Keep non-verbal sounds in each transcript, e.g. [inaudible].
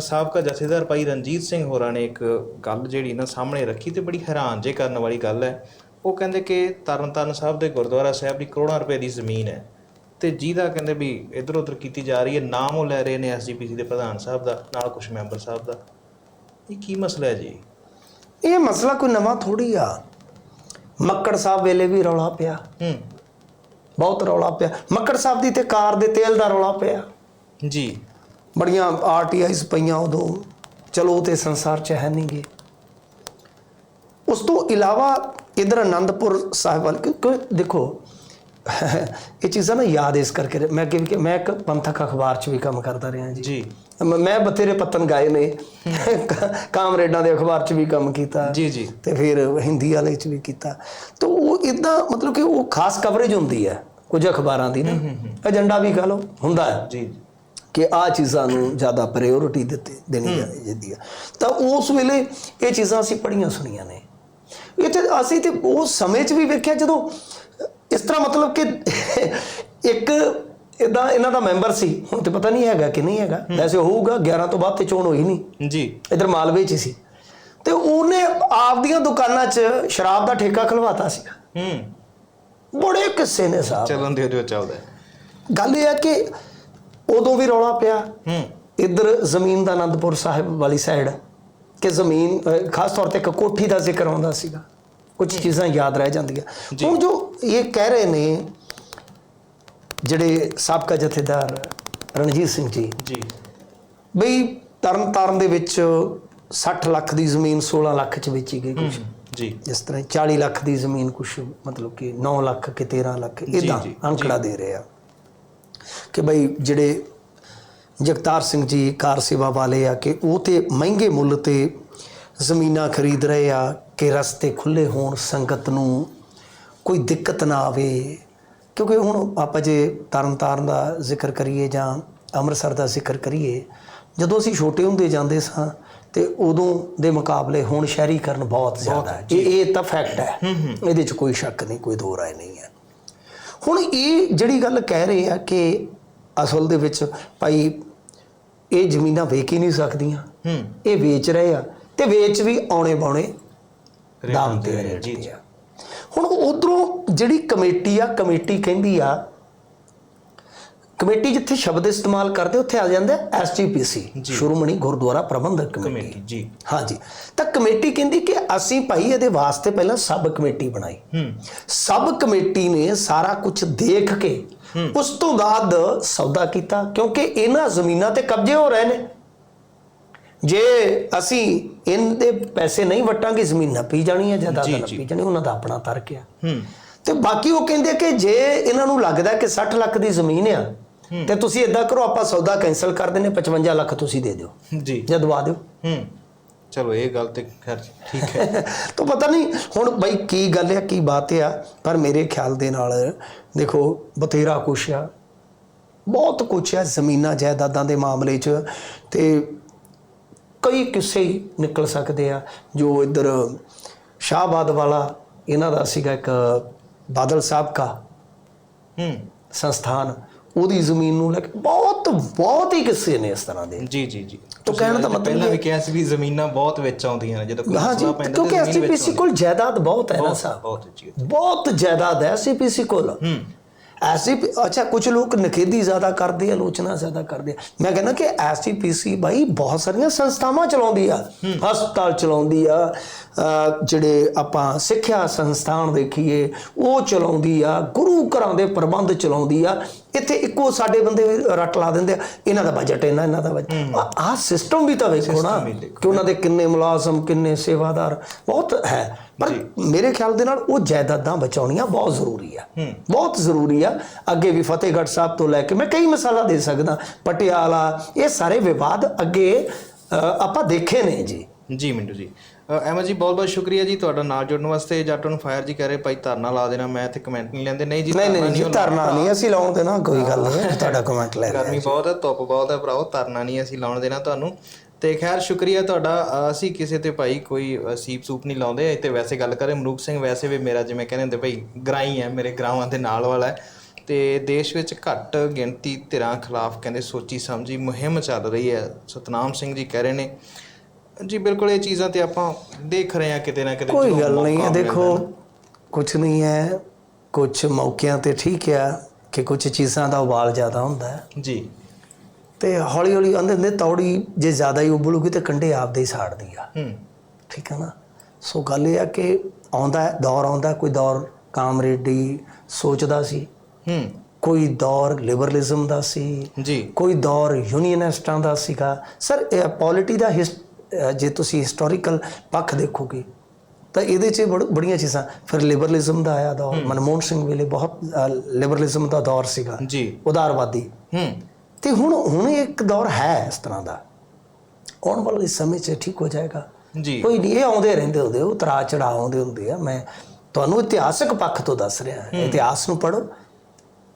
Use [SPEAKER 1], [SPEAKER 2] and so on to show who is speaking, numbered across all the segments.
[SPEAKER 1] ਸਾਬਕਾ ਜਥੇਦਾਰ ਭਾਈ ਰਣਜੀਤ ਸਿੰਘ ਹੋਰਾਂ ਨੇ ਇੱਕ ਗੱਲ ਜਿਹੜੀ ਨਾ ਸਾਹਮਣੇ ਰੱਖੀ ਤੇ ਬੜੀ ਹੈਰਾਨ ਜੇ ਕਰਨ ਵਾਲੀ ਗੱਲ ਹੈ। ਉਹ ਕਹਿੰਦੇ ਕਿ ਤਰਨਤਾਰਨ ਸਾਹਿਬ ਦੇ ਗੁਰਦੁਆਰਾ ਸਾਹਿਬ ਦੀ ਕਰੋੜਾਂ ਰੁਪਏ ਦੀ ਜ਼ਮੀਨ ਹੈ ਤੇ ਜਿਹਦਾ ਕਹਿੰਦੇ ਵੀ ਇਧਰ ਉਧਰ ਕੀਤੀ ਜਾ ਰਹੀ ਹੈ ਨਾਮ ਉਹ ਲੈ ਰਹੇ ਨੇ ਐਸਜੀਪੀਸੀ ਦੇ ਪ੍ਰਧਾਨ ਸਾਹਿਬ ਦਾ ਨਾਲ ਕੁਝ ਮੈਂਬਰ ਸਾਹਿਬ ਦਾ। ਇਹ ਕੀ ਮਸਲਾ ਹੈ ਜੀ?
[SPEAKER 2] ਇਹ ਮਸਲਾ ਕੋਈ ਨਵਾਂ ਥੋੜੀ ਆ। ਮੱਕੜ ਸਾਹਿਬ ਵੇਲੇ ਵੀ ਰੌਲਾ ਪਿਆ।
[SPEAKER 1] ਹੂੰ।
[SPEAKER 2] ਬਹੁਤ ਰੌਲਾ ਪਿਆ। ਮੱਕੜ ਸਾਹਿਬ ਦੀ ਤੇ ਕਾਰ ਦੇ ਤੇਲ ਦਾ ਰੌਲਾ ਪਿਆ।
[SPEAKER 1] ਜੀ।
[SPEAKER 2] ਬੜੀਆਂ ਆਰਟੀਆਈਸ ਪਈਆਂ ਉਦੋਂ। ਚਲੋ ਤੇ ਸੰਸਾਰ ਚ ਹੈ ਨਹੀਂਗੇ ਉਸ ਤੋਂ ਇਲਾਵਾ ਇਧਰ ਆਨੰਦਪੁਰ ਸਾਹਿਬ ਵੱਲ ਕਿਉਂਕਿ ਦੇਖੋ ਇਹ ਚੀਜ਼ਾਂ ਨਾ ਯਾਦ ਇਸ ਕਰਕੇ ਮੈਂ ਕਿ ਮੈਂ ਇੱਕ ਪੰਥਕ ਅਖਬਾਰ 'ਚ ਵੀ ਕੰਮ ਕਰਦਾ ਰਿਹਾ ਜੀ।
[SPEAKER 1] ਜੀ।
[SPEAKER 2] ਮ- ਬਥੇਰੇ ਪੱਤਨ ਗਾਏ ਨੇ। ਕਾਮਰੇਡਾਂ ਦੇ ਅਖਬਾਰ 'ਚ ਵੀ ਕੰਮ ਕੀਤਾ।
[SPEAKER 1] ਜੀ ਜੀ।
[SPEAKER 2] ਤੇ ਫਿਰ ਹਿੰਦੀ ਵਾਲੇ 'ਚ ਵੀ ਕੀਤਾ। ਤਾਂ ਉਹ ਇਦਾਂ ਮਤਲਬ ਕਿ ਉਹ ਖਾਸ ਕਵਰੇਜ ਹੁੰਦੀ ਹੈ ਕੁਝ ਅਖਬਾਰਾਂ ਦੀ ਨਾ। ਏਜੰਡਾ ਵੀ ਕਹ ਲਓ ਹੁੰਦਾ ਹੈ।
[SPEAKER 1] ਜੀ।
[SPEAKER 2] ਕਿ ਆ ਚੀਜ਼ਾਂ ਨੂੰ ਜ਼ਿਆਦਾ ਪ੍ਰਾਇੋਰਟੀ ਦਿੱਤੀ ਦੇਣੀ ਜਾਂਦੀ ਹੈ ਤਾਂ ਉਸ ਵੇਲੇ ਇਹ ਚੀਜ਼ਾਂ ਅਸੀਂ ਪੜ੍ਹੀਆਂ ਸੁਣੀਆਂ ਨੇ। ਤੇ ਅਸੀਂ ਤੇ ਉਸ ਸਮੇਂ 'ਚ ਵੀ ਵੇਖਿਆ ਜਦੋਂ ਇਸ ਤਰ੍ਹਾਂ ਮਤਲਬ ਕਿ ਇੱਕ ਇਦਾਂ ਇਹਨਾਂ ਦਾ ਮੈਂਬਰ ਸੀ। ਹੁਣ ਤੇ ਪਤਾ ਨਹੀਂ ਹੈਗਾ ਕਿ ਨਹੀਂ ਹੈਗਾ। ਵੈਸੇ ਹੋਊਗਾ 11 ਤੋਂ ਬਾਅਦ ਤੇ ਚੋਣ ਹੋਈ ਨਹੀਂ।
[SPEAKER 1] ਜੀ।
[SPEAKER 2] ਇਧਰ ਮਾਲਵੇ 'ਚ ਸੀ। ਤੇ ਉਹਨੇ ਆਪਦੀਆਂ ਦੁਕਾਨਾਂ 'ਚ ਸ਼ਰਾਬ ਦਾ ਠੇਕਾ ਖਲਵਾਤਾ ਸੀ।
[SPEAKER 1] ਹੂੰ।
[SPEAKER 2] ਬੜੇ ਕਿੱਸੇ ਨੇ ਸਾਹਿਬ।
[SPEAKER 1] ਚੱਲਣ ਦਿਓ ਜੋ ਚੱਲਦਾ
[SPEAKER 2] ਗੱਲ ਇਹ ਹੈ ਕਿ ਉਦੋਂ ਵੀ ਰੌਲਾ ਪਿਆ।
[SPEAKER 1] ਹੂੰ।
[SPEAKER 2] ਇੱਧਰ ਜ਼ਮੀਨ ਦਾ ਆਨੰਦਪੁਰ ਸਾਹਿਬ ਵਾਲੀ ਸਾਈਡ ਕਿ ਜ਼ਮੀਨ ਖਾਸ ਤੌਰ ਤੇ ਇੱਕ ਕੋਠੀ ਦਾ ਜ਼ਿਕਰ ਆਉਂਦਾ ਸੀਗਾ। ਕੁਝ ਚੀਜ਼ਾਂ ਯਾਦ ਰਹਿ ਜਾਂਦੀਆਂ। ਹੁਣ ਜੋ ਇਹ ਕਹਿ ਰਹੇ ਨੇ ਜਿਹੜੇ ਸਾਬਕਾ ਜਥੇਦਾਰ ਰਣਜੀਤ ਸਿੰਘ ਜੀ
[SPEAKER 1] ਜੀ।
[SPEAKER 2] ਬਈ ਤਰਨ ਤਾਰਨ ਦੇ ਵਿੱਚ 60 ਲੱਖ ਦੀ ਜ਼ਮੀਨ 16 ਲੱਖ ਚ ਵੇਚੀ ਗਈ ਕੁਝ
[SPEAKER 1] ਜੀ।
[SPEAKER 2] ਜਿਸ ਤਰ੍ਹਾਂ 40 ਲੱਖ ਦੀ ਜ਼ਮੀਨ ਕੁਝ ਮਤਲਬ ਕਿ 9 ਲੱਖ ਕਿ 13 ਲੱਖ ਇਦਾਂ ਅੰਕੜਾ ਦੇ ਰਹੇ ਆ। ਕਿ ਬਈ ਜਿਹੜੇ ਜਗਤਾਰ ਸਿੰਘ ਜੀ ਕਾਰ ਸੇਵਾ ਵਾਲੇ ਆ ਕਿ ਉਹ ਤੇ ਮਹਿੰਗੇ ਮੁੱਲ ਤੇ ਜ਼ਮੀਨਾਂ ਖਰੀਦ ਰਹੇ ਆ ਕਿ ਰਸਤੇ ਖੁੱਲੇ ਹੋਣ ਸੰਗਤ ਨੂੰ ਕੋਈ ਦਿੱਕਤ ਨਾ ਆਵੇ। ਕਿਉਂਕਿ ਹੁਣ ਆਪਾਂ ਜੇ ਤਰਨਤਾਰਨ ਦਾ ਜ਼ਿਕਰ ਕਰੀਏ ਜਾਂ ਅੰਮ੍ਰਿਤਸਰ ਦਾ ਜ਼ਿਕਰ ਕਰੀਏ ਜਦੋਂ ਅਸੀਂ ਛੋਟੇ ਹੁੰਦੇ ਜਾਂਦੇ ਸਾਂ ਤੇ ਉਦੋਂ ਦੇ ਮੁਕਾਬਲੇ ਹੁਣ ਸ਼ਹਿਰੀਕਰਨ ਬਹੁਤ ਜ਼ਿਆਦਾ ਹੈ। ਇਹ ਇਹ ਤਾਂ ਫੈਕਟ ਹੈ। ਇਹਦੇ 'ਚ ਕੋਈ ਸ਼ੱਕ ਨਹੀਂ ਕੋਈ ਦੋ ਰਾਏ ਨਹੀਂ ਹੈ। ਹੁਣ ਇਹ ਜਿਹੜੀ ਗੱਲ ਕਹਿ ਰਹੇ ਆ ਕਿ ਅਸਲ ਦੇ ਵਿੱਚ ਭਾਈ ਇਹ ਜ਼ਮੀਨਾਂ ਵੇਚ ਹੀ ਨਹੀਂ ਸਕਦੀਆਂ।
[SPEAKER 1] ਹੂੰ।
[SPEAKER 2] ਇਹ ਵੇਚ ਰਹੇ ਆ ਤੇ ਵੇਚ ਵੀ ਆਉਣੇ ਬਾਉਣੇ ਦਾਮ
[SPEAKER 1] ਤੇ
[SPEAKER 2] ਰੇਟ
[SPEAKER 1] ਜੀ।
[SPEAKER 2] ਤੇ ਹੁਣ ਉਧਰੋਂ ਜਿਹੜੀ ਕਮੇਟੀ ਆ ਕਮੇਟੀ ਕਹਿੰਦੀ ਆ ਕਮੇਟੀ ਜਿੱਥੇ ਸ਼ਬਦ ਇਸਤੇਮਾਲ ਕਰਦੇ ਉੱਥੇ ਆ ਜਾਂਦਾ ਐਸਜੀਪੀਸੀ ਸ਼ੁਰੂਮਣੀ ਗੁਰਦੁਆਰਾ ਪ੍ਰਬੰਧਕ ਕਮੇਟੀ।
[SPEAKER 1] ਜੀ।
[SPEAKER 2] ਹਾਂਜੀ। ਤਾਂ ਕਮੇਟੀ ਕਹਿੰਦੀ ਕਿ ਅਸੀਂ ਭਾਈ ਇਹਦੇ ਵਾਸਤੇ ਪਹਿਲਾਂ ਸਬ ਕਮੇਟੀ ਬਣਾਈ। ਸਬ ਕਮੇਟੀ ਨੇ ਸਾਰਾ ਕੁਝ ਦੇਖ ਕੇ ਉਸ ਤੋਂ ਬਾਅਦ ਸੌਦਾ ਕੀਤਾ ਕਿਉਂਕਿ ਇਹਨਾਂ ਜ਼ਮੀਨਾਂ ਤੇ ਕਬਜ਼ੇ ਹੋ ਰਹੇ ਨੇ। ਜੇ ਅਸੀਂ ਇਹਦੇ ਪੈਸੇ ਨਹੀਂ ਵਟਾਂਗੇ ਜ਼ਮੀਨ ਨੱਪੀ ਜਾਣੀ ਹੈ ਜਾਇਦਾਦ ਨੱਪੀ ਜਾਣੀ ਉਹਨਾਂ ਦਾ ਆਪਣਾ ਤਰਕ ਆ।
[SPEAKER 1] ਹੂੰ।
[SPEAKER 2] ਤੇ ਬਾਕੀ ਉਹ ਕਹਿੰਦੇ ਕਿ ਜੇ ਇਹਨਾਂ ਨੂੰ ਲੱਗਦਾ ਕਿ 60 ਲੱਖ ਦੀ ਜ਼ਮੀਨ ਆ ਤੇ ਤੁਸੀਂ ਇਦਾਂ ਕਰੋ ਆਪਾਂ ਸੌਦਾ ਕੈਨਸਲ ਕਰ ਦਿੰਨੇ 55 ਲੱਖ ਤੁਸੀਂ ਦੇ ਦਿਓ।
[SPEAKER 1] ਜੀ।
[SPEAKER 2] ਜਾਂ ਦਵਾ ਦਿਓ।
[SPEAKER 1] ਹੂੰ। ਚਲੋ ਇਹ ਗੱਲ ਤੇ ਖੈਰ ਠੀਕ ਹੈ। [laughs]
[SPEAKER 2] ਤਾਂ ਪਤਾ ਨਹੀਂ ਹੁਣ ਬਈ ਕੀ ਗੱਲ ਹੈ ਕੀ ਬਾਤ ਆ ਪਰ ਮੇਰੇ ਖਿਆਲ ਦੇ ਨਾਲ ਦੇਖੋ ਬਥੇਰਾ ਕੁਛ ਆ। ਬਹੁਤ ਕੁਛ ਆ ਜ਼ਮੀਨਾਂ ਜਾਇਦਾਦਾਂ ਦੇ ਮਾਮਲੇ 'ਚ ਤੇ ਕਈ ਕਿੱਸੇ ਹੀ ਨਿਕਲ ਸਕਦੇ ਆ। ਜੋ ਇੱਧਰ ਸ਼ਾਹਬਾਦ ਵਾਲਾ ਇਹਨਾਂ ਦਾ ਸੀਗਾ ਇੱਕ ਬਾਦਲ ਸਾਹਿਬ ਕਾ
[SPEAKER 1] ਹੂੰ।
[SPEAKER 2] ਸੰਸਥਾਨ। ਉਹਦੀ ਜ਼ਮੀਨ ਨੂੰ ਲੈ ਕੇ ਬਹੁਤ ਬਹੁਤ ਹੀ ਕਿੱਸੇ ਨੇ ਇਸ ਤਰ੍ਹਾਂ ਦੇ।
[SPEAKER 1] ਜੀ ਜੀ ਜੀ।
[SPEAKER 2] ਤਾਂ ਕਹਿਣ ਦਾ ਮਤਲਬ
[SPEAKER 1] ਪਹਿਲਾਂ ਵੀ ਕਿਹਾ ਸੀ ਵੀ ਜ਼ਮੀਨਾਂ ਬਹੁਤ ਵਿੱਚ ਆਉਂਦੀਆਂ ਨੇ ਜਦੋਂ ਕੋਈ ਮਸਲਾ ਪੈਂਦਾ
[SPEAKER 2] ਕਿਉਂਕਿ ਐਸਜੀਪੀਸੀ ਕੋਲ ਜਾਇਦਾਦ ਬਹੁਤ ਹੈ ਨਾ ਸਾਹਿਬ।
[SPEAKER 1] ਬਹੁਤ ਜੀ
[SPEAKER 2] ਬਹੁਤ ਜਾਇਦਾਦ ਹੈ ਐਸਜੀਪੀਸੀ ਕੋਲ।
[SPEAKER 1] ਹੂੰ।
[SPEAKER 2] ਐਸੀ ਅੱਛਾ ਕੁਝ ਲੋਕ ਨਖੇਦੀ ਜ਼ਿਆਦਾ ਕਰਦੇ ਆ ਆਲੋਚਨਾ ਜ਼ਿਆਦਾ ਕਰਦੇ ਆ। ਮੈਂ ਕਹਿੰਦਾ ਕਿ ਐਸਜੀਪੀਸੀ ਬਾਈ ਬਹੁਤ ਸਾਰੀਆਂ ਸੰਸਥਾਵਾਂ ਚਲਾਉਂਦੀ ਆ। ਹਸਪਤਾਲ ਚਲਾਉਂਦੀ ਆ ਜਿਹੜੇ ਆਪਾਂ ਸਿੱਖਿਆ ਸੰਸਥਾਨ ਦੇਖੀਏ ਉਹ ਚਲਾਉਂਦੀ ਆ ਗੁਰੂ ਘਰਾਂ ਦੇ ਪ੍ਰਬੰਧ ਚਲਾਉਂਦੀ ਆ। ਇੱਥੇ ਇੱਕੋ ਸਾਡੇ ਬੰਦੇ ਰੱਟ ਲਾ ਦਿੰਦੇ ਆ। ਇਹਨਾਂ ਦਾ ਬਜਟ ਇਹਨਾਂ ਇਹਨਾਂ ਦਾ ਬਜਟ ਆਹ ਸਿਸਟਮ ਵੀ ਤਾਂ ਵੇਖੋ ਨਾ। ਕਿ ਉਹਨਾਂ ਦੇ ਕਿੰਨੇ ਮੁਲਾਜ਼ਮ ਕਿੰਨੇ ਸੇਵਾਦਾਰ ਬਹੁਤ ਹੈ। ਪਰ ਮੇਰੇ ਖਿਆਲ ਦੇ ਨਾਲ ਉਹ ਜਾਇਦਾਦਾਂ ਬਚਾਉਣੀਆਂ ਬਹੁਤ ਜ਼ਰੂਰੀ ਆ। ਬਹੁਤ ਜ਼ਰੂਰੀ ਆ। ਅੱਗੇ ਵੀ ਫਤਿਹਗੜ੍ਹ ਸਾਹਿਬ ਤੋਂ ਲੈ ਕੇ ਮੈਂ ਕਈ ਮਿਸਾਲਾਂ ਦੇ ਸਕਦਾ। ਪਟਿਆਲਾ ਇਹ ਸਾਰੇ ਵਿਵਾਦ ਅੱਗੇ ਆਪਾਂ ਦੇਖੇ ਨੇ ਜੀ।
[SPEAKER 1] ਜੀ ਮਿੰਟੂ ਜੀ। ਅਹਿਮਦ ਜੀ ਬਹੁਤ ਬਹੁਤ ਸ਼ੁਕਰੀਆ ਜੀ ਤੁਹਾਡਾ ਨਾਲ ਜੁੜਨ ਵਾਸਤੇ। ਜੱਟ ਨੂੰ ਫਾਇਰ ਜੀ ਕਹ ਰਹੇ ਭਾਈ ਧਰਨਾ ਲਾ ਦੇਣਾ ਮੈਂ ਇੱਥੇ ਕਮੈਂਟ ਨਹੀਂ ਲੈਂਦੇ। ਨਹੀਂ ਜੀ
[SPEAKER 2] ਨਹੀਂ ਨਹੀਂ
[SPEAKER 1] ਧਰਨਾ
[SPEAKER 2] ਜੀ ਧਰਨਾ ਨਹੀਂ ਅਸੀਂ ਲਾਉਣ ਦੇਣਾ ਕੋਈ ਗੱਲ ਨਹੀਂ ਤੁਹਾਡਾ ਕਮੈਂਟ ਲੈ
[SPEAKER 1] ਗਰਮੀ ਬਹੁਤ ਹੈ ਧੁੱਪ ਬਹੁਤ ਹੈ ਭਰਾਓ ਤਰਨਾ ਨਹੀਂ ਅਸੀਂ ਲਾਉਣ ਦੇਣਾ ਤੁਹਾਨੂੰ। ਤੇ ਖੈਰ ਸ਼ੁਕਰੀਆ ਤੁਹਾਡਾ। ਅਸੀਂ ਕਿਸੇ ਤੇ ਭਾਈ ਕੋਈ ਸੀਪ ਸੂਪ ਨਹੀਂ ਲਾਉਂਦੇ ਤੇ ਵੈਸੇ ਗੱਲ ਕਰੇ ਮਨੂਕ ਸਿੰਘ ਵੈਸੇ ਵੀ ਮੇਰਾ ਜਿਵੇਂ ਕਹਿੰਦੇ ਹੁੰਦੇ ਭਾਈ ਗਰਾਈ ਹੈ ਮੇਰੇ ਗਰਾਵਾਂ ਦੇ ਨਾਲ ਵਾਲਾ ਹੈ। ਤੇ ਦੇਸ਼ ਵਿੱਚ ਘੱਟ ਗਿਣਤੀ ਧਿਰਾਂ ਖਿਲਾਫ ਕਹਿੰਦੇ ਸੋਚੀ ਸਮਝੀ ਮੁਹਿੰਮ ਚੱਲ ਰਹੀ ਹੈ। ਸਤਨਾਮ ਸਿੰਘ ਜੀ ਕਹਿ ਰਹੇ ਨੇ ਜੀ ਬਿਲਕੁਲ ਇਹ ਚੀਜ਼ਾਂ ਤੇ ਆਪਾਂ ਦੇਖ ਰਹੇ ਹਾਂ ਕਿਤੇ ਨਾ ਕਿਤੇ
[SPEAKER 2] ਕੋਈ ਗੱਲ ਨਹੀਂ ਹੈ ਦੇਖੋ
[SPEAKER 1] ਨਾ।
[SPEAKER 2] ਕੁਝ ਨਹੀਂ ਹੈ ਕੁਝ ਮੌਕਿਆਂ ਤੇ ਠੀਕ ਆ ਕਿ ਕੁਝ ਚੀਜ਼ਾਂ ਦਾ ਉਬਾਲ ਜ਼ਿਆਦਾ ਹੁੰਦਾ ਹੈ।
[SPEAKER 1] ਜੀ।
[SPEAKER 2] ਤੇ ਹੌਲੀ ਹੌਲੀ ਆਂਦੇ ਹੁੰਦੇ ਤੌੜੀ ਜੇ ਜ਼ਿਆਦਾ ਹੀ ਉਬਲੂਗੀ ਤੇ ਕੰਡੇ ਆਪਦੇ ਹੀ ਸਾੜਦੀ ਆ।
[SPEAKER 1] ਹੂੰ।
[SPEAKER 2] ਠੀਕ ਹੈ ਨਾ? ਸੋ ਗੱਲ ਇਹ ਆ ਕਿ ਆਉਂਦਾ ਦੌਰ ਆਉਂਦਾ ਕੋਈ ਦੌਰ ਕਾਮਰੇਡੀ ਸੋਚਦਾ ਸੀ।
[SPEAKER 1] ਹੂੰ।
[SPEAKER 2] ਕੋਈ ਦੌਰ ਲਿਬਰਲਿਜ਼ਮ ਦਾ ਸੀ।
[SPEAKER 1] ਜੀ।
[SPEAKER 2] ਕੋਈ ਦੌਰ ਯੂਨੀਅਨਿਸਟਾਂ ਦਾ ਸੀਗਾ। ਸਰ ਇਹ ਪੋਲਿਟੀ ਦਾ ਹਿਸ- ਅਹ ਜੇ ਤੁਸੀਂ ਹਿਸਟੋਰੀਕਲ ਪੱਖ ਦੇਖੋਗੇ ਤਾਂ ਇਹਦੇ 'ਚ ਬੜ- ਬੜੀਆਂ ਚੀਜ਼ਾਂ। ਫਿਰ ਲਿਬਰਲਿਜ਼ਮ ਦਾ ਆਇਆ ਦੌਰ ਮਨਮੋਹਨ ਸਿੰਘ ਵੇਲੇ ਬਹੁਤ ਲਿਬਰਲਿਜ਼ਮ ਦਾ ਦੌਰ ਸੀਗਾ।
[SPEAKER 1] ਜੀ।
[SPEAKER 2] ਉਦਾਰਵਾਦੀ।
[SPEAKER 1] ਹੂੰ।
[SPEAKER 2] ਤੇ ਹੁਣ ਹੁਣ ਇੱਕ ਦੌਰ ਹੈ ਇਸ ਤਰ੍ਹਾਂ ਦਾ। ਆਉਣ ਵਾਲੇ ਸਮੇਂ 'ਚ ਠੀਕ ਹੋ ਜਾਏਗਾ।
[SPEAKER 1] ਜੀ।
[SPEAKER 2] ਕੋਈ ਨਹੀਂ ਇਹ ਆਉਂਦੇ ਰਹਿੰਦੇ ਹੁੰਦੇ ਉਹ ਤਰਾ ਚੜਾ ਆਉਂਦੇ ਹੁੰਦੇ ਆ। ਮੈਂ ਤੁਹਾਨੂੰ ਇਤਿਹਾਸਕ ਪੱਖ ਤੋਂ ਦੱਸ ਰਿਹਾ। ਇਤਿਹਾਸ ਨੂੰ ਪੜੋ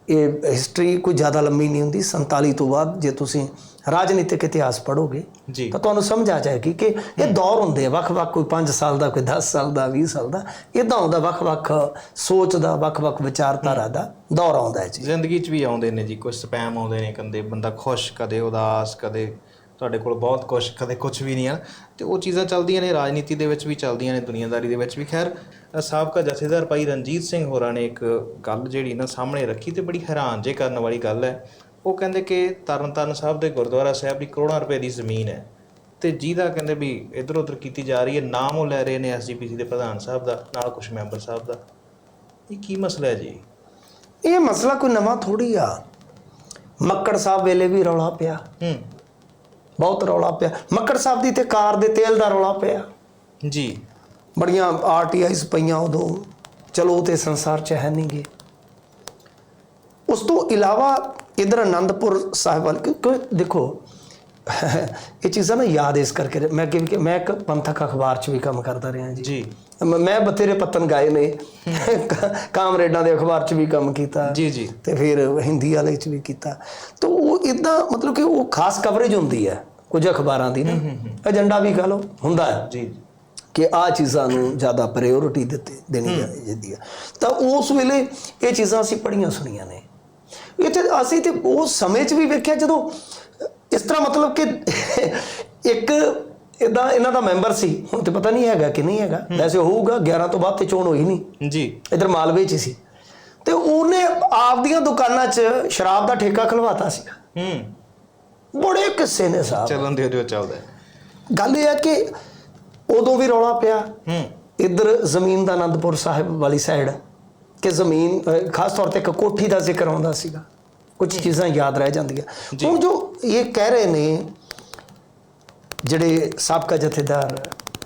[SPEAKER 2] ਇਹ ਹਿਸਟਰੀ ਕੋਈ ਜ਼ਿਆਦਾ ਲੰਮੀ ਨਹੀਂ ਹੁੰਦੀ 47 ਤੋਂ ਬਾਅਦ ਜੇ ਤੁਸੀਂ ਰਾਜਨੀਤਿਕ ਇਤਿਹਾਸ ਪੜੋਗੇ
[SPEAKER 1] ਜੀ।
[SPEAKER 2] ਤਾਂ ਤੁਹਾਨੂੰ ਸਮਝ ਆ ਜਾਏਗੀ ਕਿ ਇਹ ਦੌਰ ਹੁੰਦੇ ਆ ਵੱਖ-ਵੱਖ ਕੋਈ 5 ਸਾਲ ਦਾ ਕੋਈ 10 ਸਾਲ ਦਾ 20 ਸਾਲ ਦਾ ਇਦਾਂ ਹੁੰਦਾ ਵੱਖ-ਵੱਖ ਸੋਚ ਦਾ ਵੱਖ-ਵੱਖ ਵਿਚਾਰਧਾਰਾ ਦਾ ਦੌਰ ਆਉਂਦਾ ਹੈ ਜੀ।
[SPEAKER 1] ਜ਼ਿੰਦਗੀ 'ਚ ਵੀ ਆਉਂਦੇ ਨੇ ਜੀ ਕੁਝ ਸਪੈਮ ਆਉਂਦੇ ਨੇ ਕੰਦੇ ਬੰਦਾ ਖੁਸ਼ ਕਦੇ ਉਦਾਸ ਕਦੇ ਤੁਹਾਡੇ ਕੋਲ ਬਹੁਤ ਕੁਝ ਕਦੇ ਕੁਝ ਵੀ ਨਹੀਂ ਆ। ਤੇ ਉਹ ਚੀਜ਼ਾਂ ਚੱਲਦੀਆਂ ਨੇ ਰਾਜਨੀਤੀ ਦੇ ਵਿੱਚ ਵੀ ਚੱਲਦੀਆਂ ਨੇ ਦੁਨੀਆਦਾਰੀ ਦੇ ਵਿੱਚ ਵੀ। ਖੈਰ ਸਾਬਕਾ ਜਥੇਦਾਰ ਭਾਈ ਰਣਜੀਤ ਸਿੰਘ ਹੋਰਾਂ ਨੇ ਇੱਕ ਗੱਲ ਜਿਹੜੀ ਨਾ ਸਾਹਮਣੇ ਰੱਖੀ ਤੇ ਬੜੀ ਹੈਰਾਨ ਜੇ ਕਰਨ ਵਾਲੀ ਗੱਲ ਹੈ। ਉਹ ਕਹਿੰਦੇ ਕਿ ਤਰਨਤਾਰਨ ਸਾਹਿਬ ਦੇ ਗੁਰਦੁਆਰਾ ਸਾਹਿਬ ਦੀ ਕਰੋੜਾਂ ਰੁਪਏ ਦੀ ਜ਼ਮੀਨ ਹੈ। ਤੇ ਜਿਹਦਾ ਕਹਿੰਦੇ ਵੀ ਇਧਰ ਉਧਰ ਕੀਤੀ ਜਾ ਰਹੀ ਹੈ ਨਾਮ ਉਹ ਲੈ ਰਹੇ ਨੇ ਐਸਜੀਪੀਸੀ ਦੇ ਪ੍ਰਧਾਨ ਸਾਹਿਬ ਦਾ ਨਾਲ ਕੁਝ ਮੈਂਬਰ ਸਾਹਿਬ ਦਾ। ਇਹ ਕੀ ਮਸਲਾ ਹੈ ਜੀ?
[SPEAKER 2] ਇਹ ਮਸਲਾ ਕੋਈ ਨਵਾਂ ਥੋੜੀ ਆ। ਮੱਕੜ ਸਾਹਿਬ ਵੇਲੇ ਵੀ ਰੌਲਾ ਪਿਆ।
[SPEAKER 1] ਹੂੰ।
[SPEAKER 2] ਬਹੁਤ ਰੌਲਾ ਪਿਆ। ਮੱਕੜ ਸਾਹਿਬ ਦੀ ਤੇ ਕਾਰ ਦੇ ਤੇਲ ਦਾ ਰੌਲਾ ਪਿਆ।
[SPEAKER 1] ਜੀ।
[SPEAKER 2] ਬੜੀਆਂ ਆਰਟੀਆਈਸ ਪਈਆਂ ਉਦੋਂ। ਚਲੋ ਉਹ ਤੇ ਸੰਸਾਰ ਚ ਹੈ ਨਹੀਂਗੇ ਉਸ ਤੋਂ ਇਲਾਵਾ ਇਧਰ ਆਨੰਦਪੁਰ ਸਾਹਿਬ ਵੱਲ ਕਿਉਂਕਿ ਦੇਖੋ ਇਹ ਚੀਜ਼ਾਂ ਨਾ ਯਾਦ ਇਸ ਕਰਕੇ ਮੈਂ ਕਿ ਮੈਂ ਇੱਕ ਪੰਥਕ ਅਖਬਾਰ 'ਚ ਵੀ ਕੰਮ ਕਰਦਾ ਰਿਹਾ ਜੀ।
[SPEAKER 1] ਜੀ।
[SPEAKER 2] ਮ- ਬਥੇਰੇ ਪੱਤਨ ਗਾਏ ਨੇ। ਕਾਮਰੇਡਾਂ ਦੇ ਅਖਬਾਰ 'ਚ ਵੀ ਕੰਮ ਕੀਤਾ।
[SPEAKER 1] ਜੀ ਜੀ।
[SPEAKER 2] ਤੇ ਫਿਰ ਹਿੰਦੀ ਵਾਲੇ 'ਚ ਵੀ ਕੀਤਾ। ਤਾਂ ਉਹ ਇਦਾਂ ਮਤਲਬ ਕਿ ਉਹ ਖਾਸ ਕਵਰੇਜ ਹੁੰਦੀ ਹੈ ਕੁਝ ਅਖਬਾਰਾਂ ਦੀ ਨਾ। ਏਜੰਡਾ ਵੀ ਕਹ ਲਓ ਹੁੰਦਾ ਹੈ।
[SPEAKER 1] ਜੀ।
[SPEAKER 2] ਕਿ ਆ ਚੀਜ਼ਾਂ ਨੂੰ ਜ਼ਿਆਦਾ ਪ੍ਰਾਇੋਰਟੀ ਦਿੱਤੀ ਦੇਣੀ ਚਾਹੀਦੀ ਹੈ। ਤਾਂ ਉਸ ਵੇਲੇ ਇਹ ਚੀਜ਼ਾਂ ਅਸੀਂ ਪੜ੍ਹੀਆਂ ਸੁਣੀਆਂ ਨੇ। ਇੱਥੇ ਅਸੀਂ ਤੇ ਉਸ ਸਮੇਂ 'ਚ ਵੀ ਵੇਖਿਆ ਜਦੋਂ ਇਸ ਤਰ੍ਹਾਂ ਮਤਲਬ ਕਿ ਇੱਕ ਇਦਾਂ ਇਹਨਾਂ ਦਾ ਮੈਂਬਰ ਸੀ ਹੁਣ ਤੇ ਪਤਾ ਨਹੀਂ ਹੈਗਾ ਕਿ ਨਹੀਂ ਹੈਗਾ। ਵੈਸੇ ਹੋਊਗਾ 11 ਤੋਂ ਬਾਅਦ ਤੇ ਚੋਣ ਹੋਈ ਨਹੀਂ।
[SPEAKER 1] ਜੀ।
[SPEAKER 2] ਇਧਰ ਮਾਲਵੇ 'ਚ ਸੀ। ਤੇ ਉਹਨੇ ਆਪਦੀਆਂ ਦੁਕਾਨਾਂ 'ਚ ਸ਼ਰਾਬ ਦਾ ਠੇਕਾ ਖਲਵਾਤਾ ਸੀ
[SPEAKER 1] ਹੂੰ।
[SPEAKER 2] ਬੜੇ ਕਿੱਸੇ ਨੇ ਸਾਹਿਬ।
[SPEAKER 1] ਚੱਲਣ ਦਿਓ ਜੋ ਚੱਲਦਾ।
[SPEAKER 2] ਗੱਲ ਇਹ ਹੈ ਕਿ ਉਦੋਂ ਵੀ ਰੌਲਾ ਪਿਆ।
[SPEAKER 1] ਹੂੰ।
[SPEAKER 2] ਇੱਧਰ ਜ਼ਮੀਨ ਦਾ ਆਨੰਦਪੁਰ ਸਾਹਿਬ ਵਾਲੀ ਸਾਈਡ ਕਿ ਜ਼ਮੀਨ ਖਾਸ ਤੌਰ ਤੇ ਇੱਕ ਕੋਠੀ ਦਾ ਜ਼ਿਕਰ ਆਉਂਦਾ ਸੀਗਾ। ਕੁਝ ਚੀਜ਼ਾਂ ਯਾਦ ਰਹਿ ਜਾਂਦੀਆਂ। ਹੁਣ ਜੋ ਇਹ ਕਹਿ ਰਹੇ ਨੇ ਜਿਹੜੇ ਸਾਬਕਾ ਜਥੇਦਾਰ